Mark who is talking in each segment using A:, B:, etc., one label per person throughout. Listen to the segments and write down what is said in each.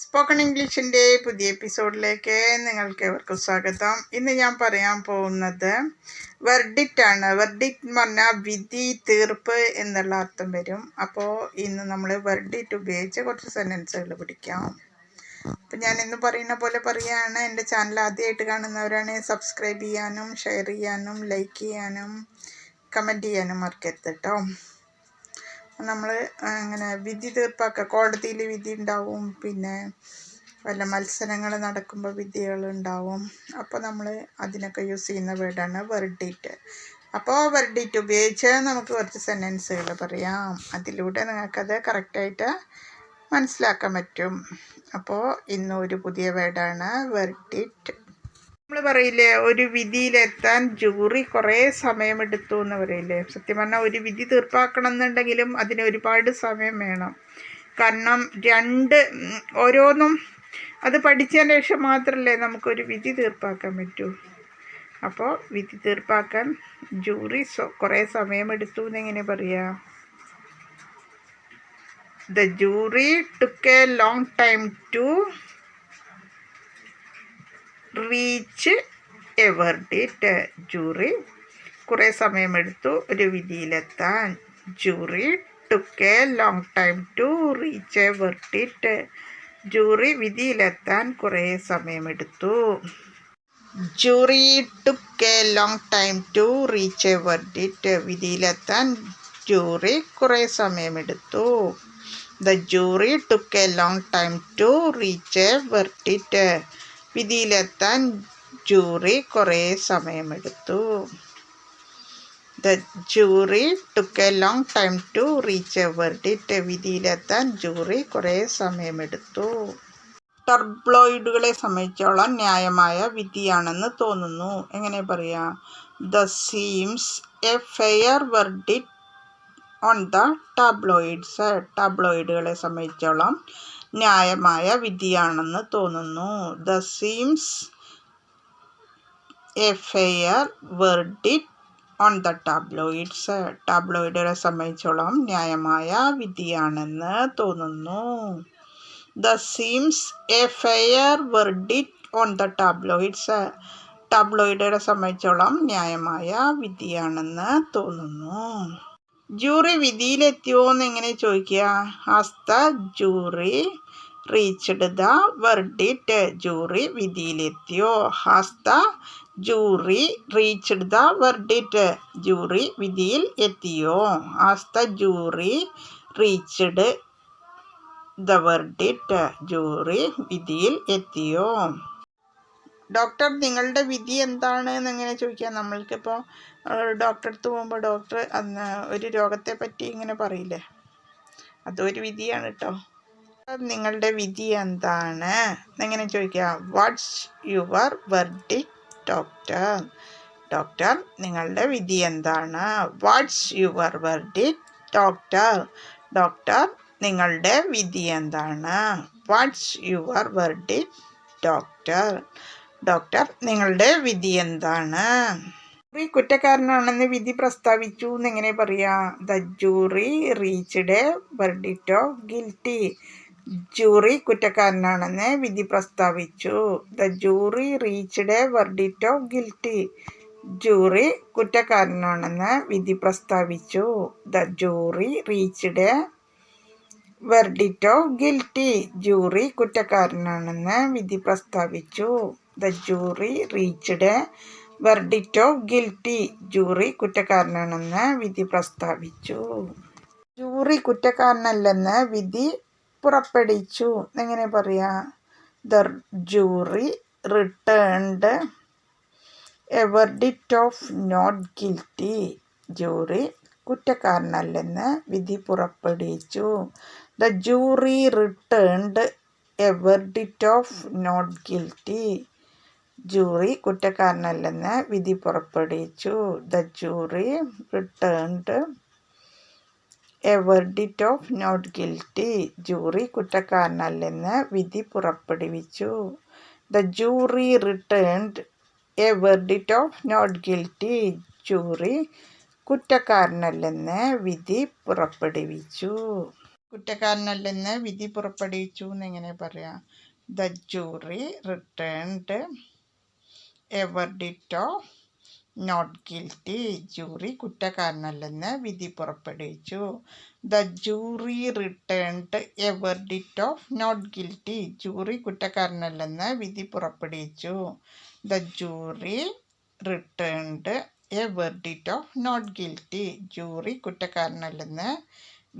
A: Spoken ഇംഗ്ലീഷിന്റെ പുതിയ എപ്പിസോഡിലേക്ക് നിങ്ങൾക്ക് ഏവർക്കും സ്വാഗതം. ഇന്ന് ഞാൻ പറയാൻ പോകുന്നത് വെർഡിക്റ്റ് ആണ്. വെർഡിക്റ്റ് എന്ന് പറഞ്ഞാൽ വിധി തീർപ്പ് എന്നുള്ള അർത്ഥം വരും. അപ്പോൾ ഇന്ന് നമ്മൾ വെർഡിറ്റ് ഉപയോഗിച്ച് കുറച്ച് സെന്റൻസുകൾ പിടിക്കാം. അപ്പം ഞാൻ ഇന്ന് പറയുന്ന പോലെ പറയുകയാണ്. എന്റെ ചാനൽ ആദ്യമായിട്ട് കാണുന്നവരാണ് സബ്സ്ക്രൈബ് ചെയ്യാനും ഷെയർ ചെയ്യാനും ലൈക്ക് ചെയ്യാനും കമന്റ് ചെയ്യാനും മറക്കരുത് കേട്ടോ. നമ്മൾ അങ്ങനെ വിധി തീർപ്പാക്കുക കോടതിയിൽ വിധി ഉണ്ടാവും. പിന്നെ വല്ല മത്സരങ്ങൾ നടക്കുമ്പോൾ വിധികളുണ്ടാവും അപ്പോൾ നമ്മൾ അതിനൊക്കെ യൂസ് ചെയ്യുന്ന വേർഡാണ് വെർഡിറ്റ് അപ്പോൾ വെർഡിറ്റ് ഉപയോഗിച്ച് നമുക്ക് കുറച്ച് സെന്റൻസുകൾ പറയാം. അതിലൂടെ നിങ്ങൾക്കത് കറക്റ്റായിട്ട് മനസ്സിലാക്കാൻ പറ്റും. അപ്പോൾ ഇന്ന് ഒരു പുതിയ വേർഡാണ് വെർഡിറ്റ് നമ്മൾ പറയില്ലേ ഒരു വിധിയിലെത്താൻ ജൂറി കുറേ സമയമെടുത്തു എന്ന് പറയില്ലേ. സത്യം പറഞ്ഞാൽ ഒരു വിധി തീർപ്പാക്കണം എന്നുണ്ടെങ്കിലും അതിന് ഒരുപാട് സമയം വേണം. കാരണം രണ്ട് ഓരോന്നും അത് പഠിച്ചതിന് ശേഷം മാത്രമല്ലേ നമുക്കൊരു വിധി തീർപ്പാക്കാൻ പറ്റൂ. അപ്പോൾ വിധി തീർപ്പാക്കാൻ ജൂറി കുറേ സമയമെടുത്തു എന്നെങ്ങനെ പറയാം. The jury took a long time to reach a verdict jury. കുറേ സമയമെടുത്തു. ഒരു വിധിയിലെത്താൻ. Jury took a long time to reach a verdict jury. വിധിയിലെത്താൻ കുറേ സമയമെടുത്തു. Jury took a long time to reach a verdict വിധിയിലെത്താൻ jury കുറേ സമയമെടുത്തു. The jury took a long time to reach a verdict വിധിയിലെത്താൻ jury കുറേ സമയമെടുത്തു. The jury took a long time to reach a verdict വിധിയിലെത്താൻ jury കുറേ സമയമെടുത്തു. ടർബ്ലോയിഡുകളെ സംബന്ധിച്ചോളം ന്യായമായ വിധിയാണെന്ന് തോന്നുന്നു. എങ്ങനെ പറയാം? The seems a fair verdict on the tabloids ടാബ്ലോയിഡുകളെ സംബന്ധിച്ചോളം ന്യായമായ വിധിയാണെന്ന് തോന്നുന്നു. The seems a fair verdict on the tabloids ടാബ്ലോയിഡുകളെ സംബന്ധിച്ചോളം ന്യായമായ വിധിയാണെന്ന് തോന്നുന്നു. The seems a fair verdict on the tabloids ടാബ്ലോയിഡുകളെ സംബന്ധിച്ചോളം ന്യായമായ വിധിയാണെന്ന് തോന്നുന്നു. ജൂറി വിധിയിലെത്തിയോ എന്ന് എങ്ങനെ ചോദിക്കുക? Has the jury reached the verdict jury വിധിയിലെത്തിയോ? Has the jury reached the verdict jury വിധിയിൽ എത്തിയോ? Has the jury reached the verdict jury വിധിയിൽ എത്തിയോ? ഡോക്ടർ നിങ്ങളുടെ വിധി എന്താണ്? എന്നെങ്ങനെ ചോദിക്കാം നമ്മൾക്കിപ്പോൾ ഡോക്ടറെ അടുത്ത് പോകുമ്പോൾ ഡോക്ടർ അന്ന് ഒരു രോഗത്തെ പറ്റി ഇങ്ങനെ പറയില്ലേ? അതൊരു വിധിയാണ് കേട്ടോ നിങ്ങളുടെ വിധി എന്താണ്? എങ്ങനെ ചോദിക്കുക what's your verdict doctor doctor നിങ്ങളുടെ വിധി എന്താണ്? What's your verdict doctor doctor നിങ്ങളുടെ വിധി എന്താണ്? What's your verdict doctor doctor നിങ്ങളുടെ വിധി എന്താണ്? ജൂറി കുറ്റക്കാരനാണെന്ന് വിധി പ്രസ്താവിച്ചു എന്നെങ്ങനെ പറയാം? The jury reached verdict of guilty jury കുറ്റക്കാരനാണെന്ന് വിധി പ്രസ്താവിച്ചു. The jury reached verdict of guilty jury കുറ്റക്കാരനാണെന്ന് വിധി പ്രസ്താവിച്ചു. The jury reached verdict of guilty jury കുറ്റക്കാരനാണെന്ന് വിധി പ്രസ്താവിച്ചു. The jury reached verdict of guilty jury കുറ്റക്കാരനാണെന്ന് വിധി പ്രസ്താവിച്ചു. ജൂറി കുറ്റക്കാരനല്ലെന്ന് വിധി പുറപ്പെടുവിച്ചു. എങ്ങനെ പറയാ? The jury returned a verdict of not guilty jury കുറ്റക്കാരനല്ലെന്ന് വിധി പുറപ്പെടുവിച്ചു. The jury returned a verdict of not guilty jury കുറ്റക്കാരനല്ലെന്ന് വിധി പുറപ്പെടുവിച്ചു. The jury returned a verdict of not guilty. Jury കുറ്റക്കാരനല്ലെന്ന് വിധി പുറപ്പെടുവിച്ചു. The jury returned a verdict of not guilty. Jury കുറ്റക്കാരനല്ലെന്ന് വിധി പുറപ്പെടുവിച്ചു. കുറ്റക്കാരനല്ലെന്ന് വിധി പുറപ്പെടുവിച്ചു എന്നെങ്ങനെ പറയാം? The jury returned a verdict of not guilty jury കുറ്റക്കാരനല്ലെന്ന് വിധി പുറപ്പെടുവിച്ചു. The jury returned a verdict of not guilty jury കുറ്റക്കാരനല്ലെന്ന് വിധി പുറപ്പെടുവിച്ചു. The jury returned a verdict of not guilty jury കുറ്റക്കാരനല്ലെന്ന്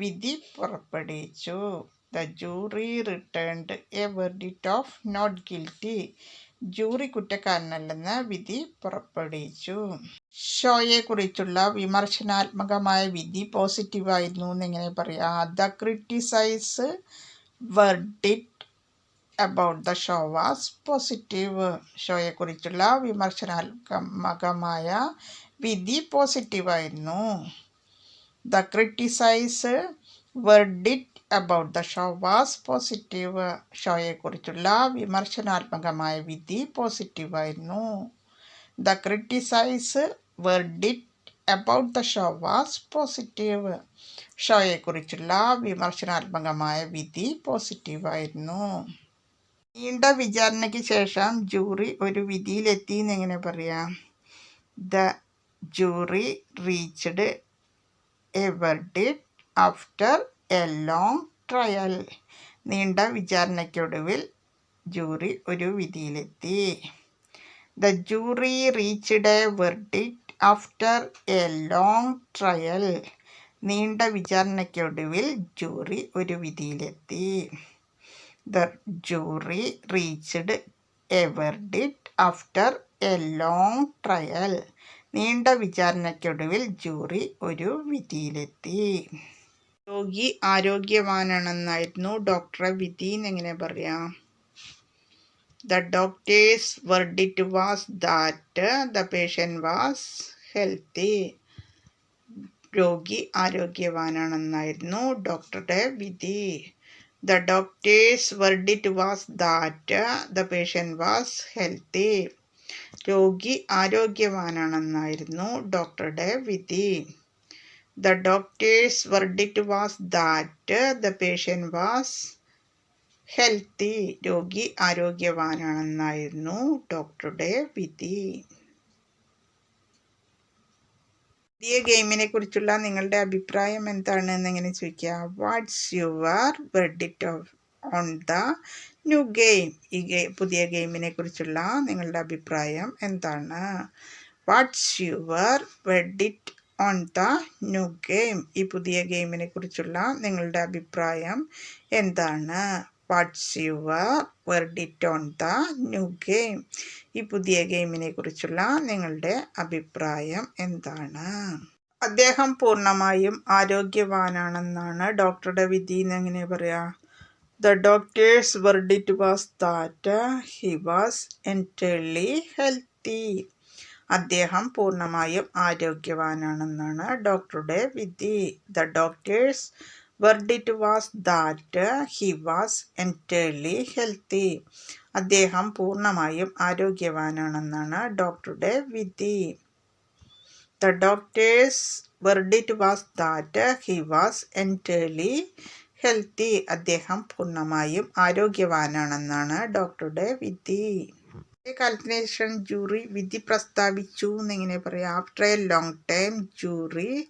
A: വിധി പുറപ്പെടുവിച്ചു. The jury returned a verdict of not guilty jury കുറ്റക്കാരനല്ലെന്ന് വിധി പുറപ്പെടുവിച്ചു. ഷോയെക്കുറിച്ചുള്ള വിമർശനാത്മകമായ വിധി പോസിറ്റീവായിരുന്നു എന്നെങ്ങനെ പറയാം. The criticise verdict about the show was positive ഷോയെക്കുറിച്ചുള്ള വിമർശനാത്മകമായ വിധി പോസിറ്റീവായിരുന്നു. The criticise verdict about the show was positive ഷോയെക്കുറിച്ചുള്ള വിമർശനാത്മകമായ വിധി പോസിറ്റീവായിരുന്നു. The criticise verdict about the show was positive ഷോയെക്കുറിച്ചുള്ള വിമർശനാത്മകമായ വിധി പോസിറ്റീവായിരുന്നു. നീണ്ട വിചാരണയ്ക്ക് ശേഷം ജൂറി ഒരു വിധിയിലെത്തി എന്നെങ്ങനെ പറയാം? The jury reached a verdict after a long trial നീണ്ട വിചാരണയ്ക്കൊടുവിൽ ജൂറി ഒരു വിധിയിലെത്തി. The jury reached a verdict after a long trial നീണ്ട വിചാരണയ്ക്കൊടുവിൽ ജൂറി ഒരു വിധിയിലെത്തി. The jury reached a verdict after a long trial നീണ്ട വിചാരണയ്ക്കൊടുവിൽ ജൂറി ഒരു വിധിയിലെത്തി. രോഗി ആരോഗ്യവാനാണെന്നായിരുന്നു ഡോക്ടറെ വിധി എന്നെങ്ങനെ പറയാം? The doctor's verdict was that the patient was healthy രോഗി ആരോഗ്യവാനാണെന്നായിരുന്നു ഡോക്ടറുടെ വിധി. The doctor's verdict was that the patient was healthy രോഗി ആരോഗ്യവാനാണെന്നായിരുന്നു ഡോക്ടറുടെ വിധി. The doctor's verdict was that the patient was healthy രോഗി ആരോഗ്യവാനാണെന്നായിരുന്നു ഡോക്ടറുടെ വിധി. പുതിയ ഗെയിമിനെ കുറിച്ചുള്ള നിങ്ങളുടെ അഭിപ്രായം എന്താണ് എന്നെങ്ങനെ ചോദിക്കുക? What's your verdict of on the new game ഈ ഗെയിം പുതിയ ഗെയിമിനെ കുറിച്ചുള്ള നിങ്ങളുടെ അഭിപ്രായം എന്താണ്? What's your verdict on the new game ഈ പുതിയ ഗെയിമിനെ കുറിച്ചുള്ള നിങ്ങളുടെ അഭിപ്രായം എന്താണ്? What's your verdict on the new game ഈ പുതിയ ഗെയിമിനെ കുറിച്ചുള്ള നിങ്ങളുടെ അഭിപ്രായം എന്താണ്? അദ്ദേഹം പൂർണമായും ആരോഗ്യവാനാണെന്നാണ് ഡോക്ടറുടെ വിധി എന്ന് എങ്ങനെ പറയാ? The doctor's verdict was that he was entirely healthy അദ്ദേഹം പൂർണമായും ആരോഗ്യവാനാണെന്നാണ് ഡോക്ടറുടെ വിധി. The doctor's verdict was that he was entirely healthy അദ്ദേഹം പൂർണമായും ആരോഗ്യവാനാണെന്നാണ് ഡോക്ടറുടെ വിധി. The doctor's verdict was that he was entirely healthy അദ്ദേഹം പൂർണമായും ആരോഗ്യവാനാണെന്നാണ് ഡോക്ടറുടെ വിധി. ശേഷം ജൂറി വിധി പ്രസ്താവിച്ചു എന്നിങ്ങനെ പറയാം. After a long time jury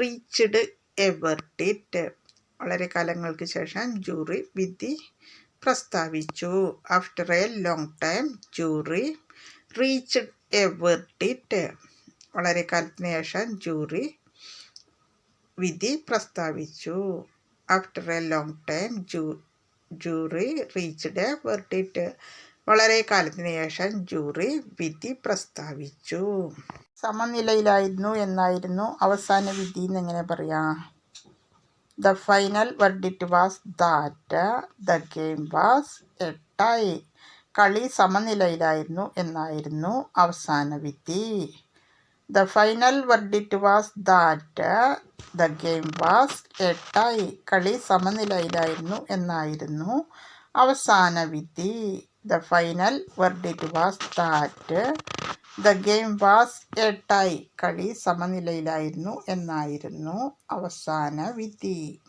A: reached a verdict വളരെ കാലങ്ങൾക്ക് ശേഷം ജൂറി വിധി പ്രസ്താവിച്ചു. After a long time jury reached a verdict വളരെ കാലത്തിന് ശേഷം ജൂറി വിധി പ്രസ്താവിച്ചു. ആഫ്റ്റർ എ ലോങ് ടൈം ജൂ ജൂറി റീച്ച്ഡ് എ വെർഡിറ്റ് വളരെ കാലത്തിന് ശേഷം ജൂറി വിധി പ്രസ്താവിച്ചു. സമനിലയിലായിരുന്നു എന്നായിരുന്നു അവസാന വിധി എന്നെങ്ങനെ പറയാം? The final verdict was that the game was a tie കളി സമനിലയിലായിരുന്നു എന്നായിരുന്നു അവസാന വിധി. The final verdict was that the game was a tie കളി സമനിലയിലായിരുന്നു എന്നായിരുന്നു അവസാന വിധി. The final verdict was that the game was a tie കളി സമനിലയിലായിരുന്നു എന്നായിരുന്നു അവസാന വിധി.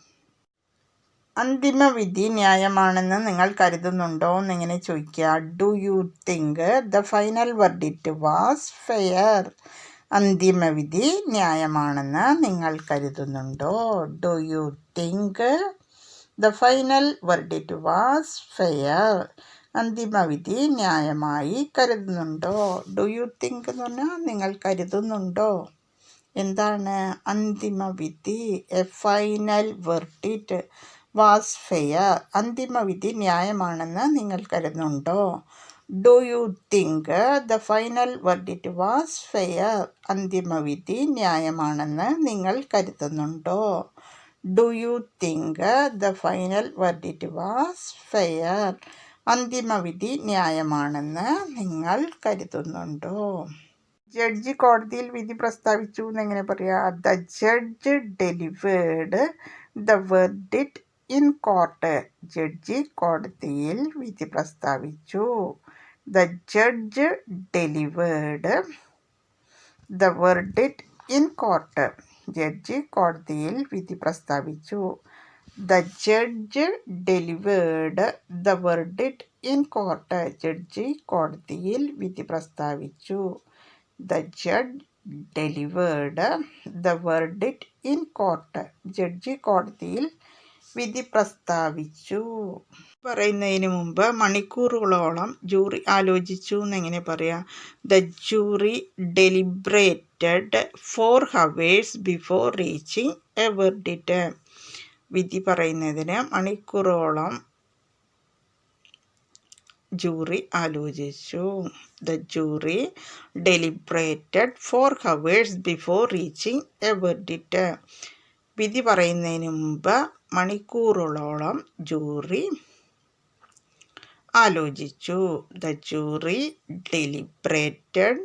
A: അന്തിമ വിധി ന്യായമാണെന്ന് നിങ്ങൾ കരുതുന്നുണ്ടോ എന്നിങ്ങനെ ചോദിക്കുക. Do you think the final verdict was fair അന്തിമ വിധി ന്യായമാണെന്ന് നിങ്ങൾ കരുതുന്നുണ്ടോ? Do you think the final verdict was fair അന്തിമ വിധി ന്യായമായി കരുതുന്നുണ്ടോ? ഡു യു തിങ്ക് എന്ന് പറഞ്ഞാൽ നിങ്ങൾ കരുതുന്നുണ്ടോ? എന്താണ് അന്തിമവിധി? A final verdict was fair അന്തിമവിധി ന്യായമാണെന്ന് നിങ്ങൾ കരുതുന്നുണ്ടോ? Do you think the final verdict was fair അന്തിമവിധി ന്യായമാണെന്ന് നിങ്ങൾ കരുതുന്നുണ്ടോ? Do you think the final verdict was fair അന്തിമ വിധി ന്യായമാണെന്ന് നിങ്ങൾ കരുതുന്നുണ്ടോ? ജഡ്ജി കോടതിയിൽ വിധി പ്രസ്താവിച്ചു എന്നെങ്ങനെ പറയാ? The judge delivered the verdict in court. Judge കോടതിയിൽ വിധി പ്രസ്താവിച്ചു. The judge delivered the verdict in court. Judge കോടതിയിൽ വിധി പ്രസ്താവിച്ചു. The judge delivered the verdict in court judge കോടതിയിൽ വിധി പ്രസ്താവിച്ചു. The judge delivered the verdict in court judge കോടതിയിൽ വിധി പ്രസ്താവിച്ചു. പറയുന്നതിന് മുമ്പ് മണിക്കൂറുകളോളം ജൂറി ആലോചിച്ചു എന്നെങ്ങനെ പറയാം? The jury deliberated for hours before reaching a verdict വിധി പറയുന്നതിന് മണിക്കൂറോളം ജൂറി ആലോചിച്ചു. The jury deliberated for hours before reaching a verdict വിധി പറയുന്നതിന് മുമ്പ് മണിക്കൂറുകളോളം ജൂറി ആലോചിച്ചു. The jury deliberated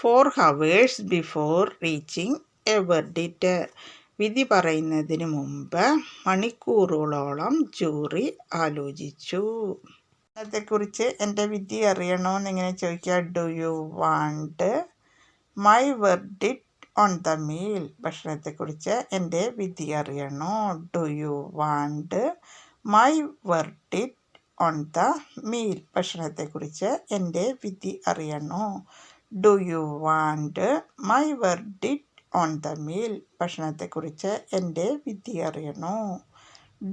A: for hours before reaching a verdict വിധി പറയുന്നതിന് മുമ്പ് മണിക്കൂറുകളോളം ജൂറി ആലോചിച്ചു. അതിനെക്കുറിച്ച് എന്റെ വിധി അറിയണോ എന്നിങ്ങനെ ചോദിക്കുക do you want my verdict on the meal ഭക്ഷണത്തെക്കുറിച്ച് എന്റെ വിധി അറിയണോ? Do you want my verdict on the meal ഭക്ഷണത്തെക്കുറിച്ച് എന്റെ വിധി അറിയണോ? Do you want my verdict on the meal ഭക്ഷണത്തെക്കുറിച്ച് എന്റെ വിധി അറിയണോ?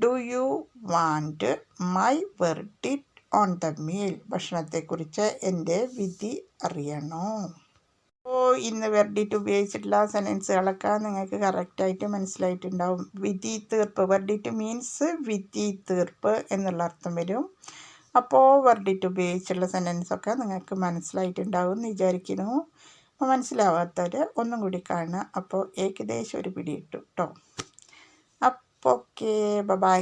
A: Do you want my verdict on the meal ഭക്ഷണത്തെക്കുറിച്ച് എന്റെ വിധി അറിയണോ? അപ്പോൾ ഇന്ന് വെർഡിറ്റ് ഉപയോഗിച്ചിട്ടുള്ള സെന്റൻസുകളൊക്കെ നിങ്ങൾക്ക് കറക്റ്റായിട്ട് മനസ്സിലായിട്ടുണ്ടാവും. വിധി തീർപ്പ്. വെർഡിറ്റ് മീൻസ് വിധി തീർപ്പ് എന്നുള്ള അർത്ഥം വരും. അപ്പോൾ വെർഡിറ്റ് ഉപയോഗിച്ചുള്ള സെന്റൻസൊക്കെ നിങ്ങൾക്ക് മനസ്സിലായിട്ടുണ്ടാവും എന്ന് വിചാരിക്കുന്നു. മനസ്സിലാവാത്തവർ ഒന്നും കൂടി കാണുക. അപ്പോൾ ഏകദേശം ഒരു പിടി കിട്ടും കേട്ടോ അപ്പോൾ ഓക്കെ ബൈ